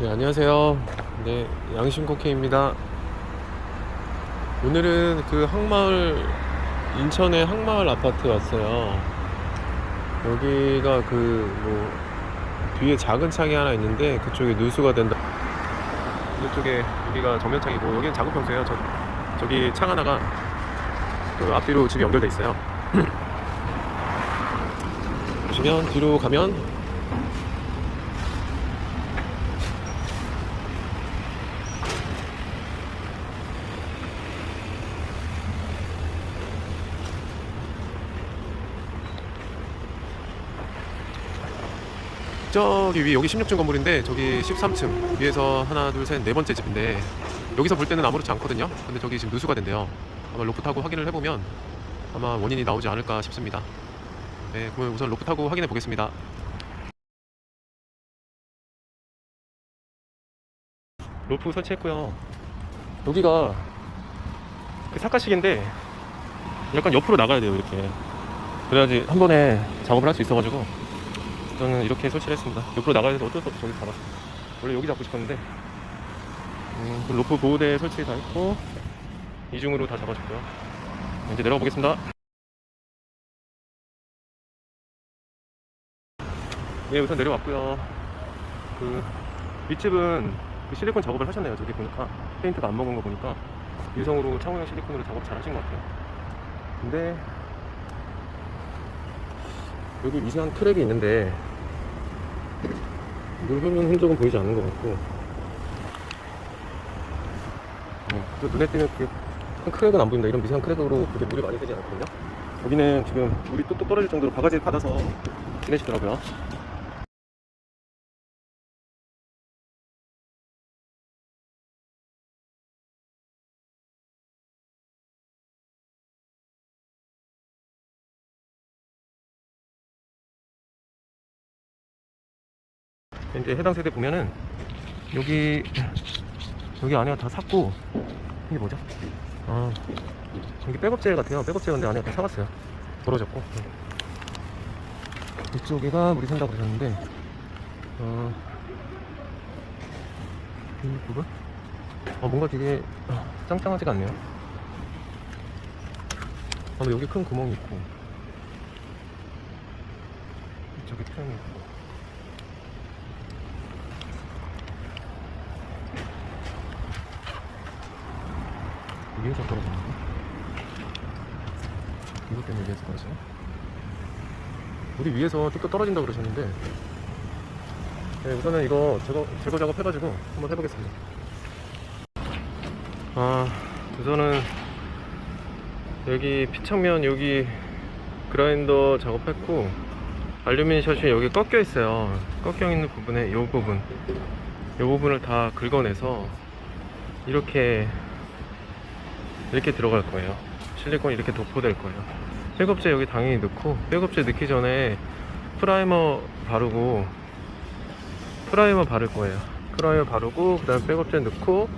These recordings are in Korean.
네, 안녕하세요. 네, 양심코케입니다. 오늘은 그 항마을, 인천의 항마을 아파트 왔어요. 여기가 그, 뭐, 뒤에 작은 창이 하나 있는데 그쪽에 누수가 된다. 이쪽에 여기가 정면 창이고 여기는 작은 평수예요. 저, 저기 창 하나가 그 앞뒤로 집이 연결돼 있어요. 보시면 뒤로 가면 저기 위 여기 16층 건물인데 저기 13층 위에서 하나 둘 셋 네 번째 집인데 여기서 볼 때는 아무렇지 않거든요. 근데 저기 지금 누수가 된대요. 아마 로프 타고 확인을 해보면 아마 원인이 나오지 않을까 싶습니다. 네 그러면 우선 로프 타고 확인해 보겠습니다. 로프 설치했고요. 여기가 그 사카식인데 약간 옆으로 나가야 돼요 이렇게. 그래야지 한 번에 작업을 할 수 있어가지고 저는 이렇게 설치를 했습니다. 옆으로 나가야 돼서 어쩔 수 없이 저기 잡았어요. 원래 여기 잡고 싶었는데, 음, 그 로프 보호대 설치 다 했고, 이중으로 다 잡아줬고요. 이제 내려가 보겠습니다. 네, 우선 내려왔고요. 그, 윗집은 그 실리콘 작업을 하셨네요. 저기 보니까. 페인트가 안 먹은 거 보니까. 유성으로 창호형 실리콘으로 작업 잘 하신 것 같아요. 근데, 여기 이상한 트랙이 있는데 물 흐르는 흔적은 보이지 않는 것 같고. 어, 또 눈에 띄면 그게 큰 크랙은 안 보인다. 이런 미세한 크랙으로 그렇게 물이 많이 새지 않거든요. 여기는 지금 물이 뚝뚝 떨어질 정도로 바가지 받아서 지내시더라고요 이제 해당 세대 보면은 여기 여기 안에가 다 샀고 이게 뭐죠? 아 여기 백업젤 같아요. 백업젤 근데 안에 다 사갔어요. 벌어졌고 이쪽에가 물이 샌다고 그러셨는데 어, 이 부분? 어, 뭔가 되게 어, 짱짱하지가 않네요. 아, 근데 여기 큰 구멍이 있고 이쪽에 틈이 있고 위에서 떨어졌는데? 이것 때문에 위에서 떨어지나? 우리 위에서 뚝뚝 떨어진다고 그러셨는데 네, 우선은 이거 제거, 제거 작업 해가지고 한번 해보겠습니다 아 우선은 여기 피창면 여기 그라인더 작업했고 알루미늄 샷이 여기 꺾여 있어요 꺾여 있는 부분에 이 부분 이 부분을 다 긁어내서 이렇게 이렇게 들어갈 거예요. 실리콘 이렇게 도포될 거예요. 백업제 여기 당연히 넣고 백업제 넣기 전에 프라이머 바르고 프라이머 바를 거예요. 프라이머 바르고 그 다음 에 백업제 넣고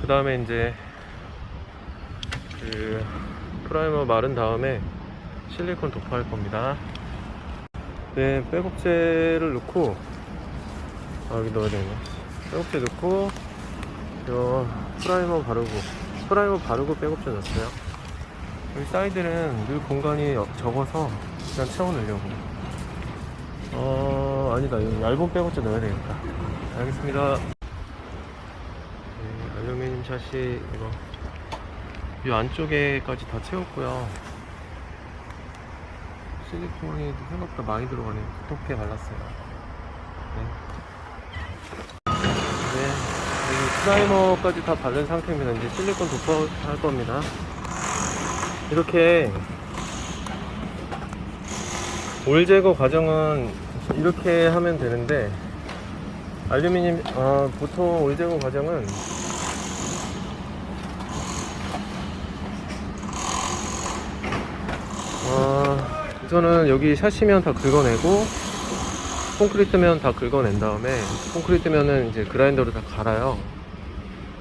그 다음에 이제 그 프라이머 마른 다음에 실리콘 도포할 겁니다. 네, 백업제를 넣고 아, 여기 넣어야 되네. 백업제 넣고 요 프라이머 바르고 프라이머 바르고 백업제 넣었어요. 여기 사이드는 늘 공간이 적어서 그냥 채워넣으려고. 어, 아니다. 여기 얇은 백업제 넣어야 되겠다. 알겠습니다. 네, 알루미늄 샷이 이거 이 안쪽에까지 다 채웠고요. 실리콘이 생각보다 많이 들어가네요. 두텁게 발랐어요. 네. 네, 이 프라이머까지 다 바른 상태입니다. 이제 실리콘 도포할 겁니다. 이렇게 올 제거 과정은 이렇게 하면 되는데 알루미늄 아, 보통 올 제거 과정은 아, 우선은 여기 샷이면 다 긁어내고 콘크리트면 다 긁어낸 다음에 콘크리트면은 이제 그라인더로 다 갈아요.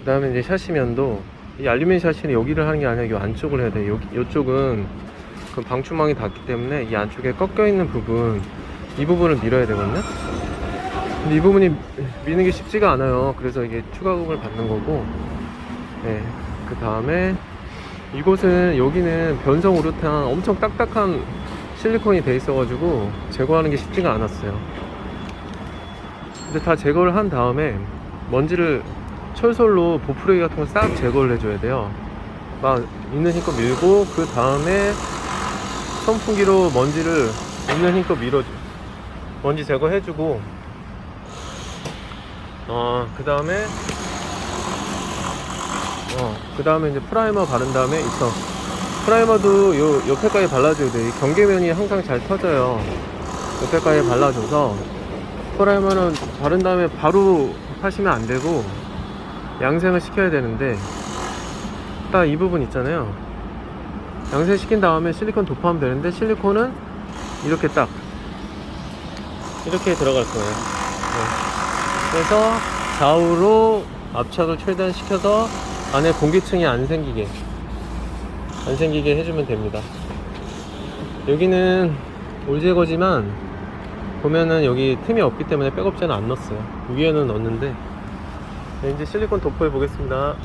그 다음에 이제 샤시면도 이 알루미늄 샤시는 여기를 하는 게 아니라 이 안쪽을 해야 돼요. 여기, 이쪽은 그 방충망이 닿기 때문에 이 안쪽에 꺾여 있는 부분 이 부분을 밀어야 되거든요. 근데 이 부분이 미는 게 쉽지가 않아요. 그래서 이게 추가금을 받는 거고, 네. 그 다음에 이곳은 여기는 변성 우루탄 엄청 딱딱한 실리콘이 돼 있어 가지고 제거하는 게 쉽지가 않았어요. 근데 다 제거를 한 다음에 먼지를 철솔로 보풀레기 같은 거 싹 제거를 해줘야 돼요. 막 있는 힘껏 밀고 그 다음에 선풍기로 먼지를 있는 힘껏 밀어줘. 먼지 제거해주고 어, 그 다음에, 어, 그 다음에 이제 프라이머 바른 다음에 있어. 프라이머도 요 옆에까지 발라줘야 돼. 이 경계면이 항상 잘 터져요. 옆에까지 발라줘서, 프라이머는 바른 다음에 바로 하시면 안 되고, 양생을 시켜야 되는데, 딱 이 부분 있잖아요. 양생 시킨 다음에 실리콘 도포하면 되는데, 실리콘은 이렇게 딱, 이렇게 들어갈 거예요. 네. 그래서 좌우로 압착을 최대한 시켜서 안에 공기층이 안 생기게 안 생기게 해주면 됩니다 여기는 올제거지만 보면은 여기 틈이 없기 때문에 백업제는 안 넣었어요 위에는 넣었는데 네, 이제 실리콘 도포해 보겠습니다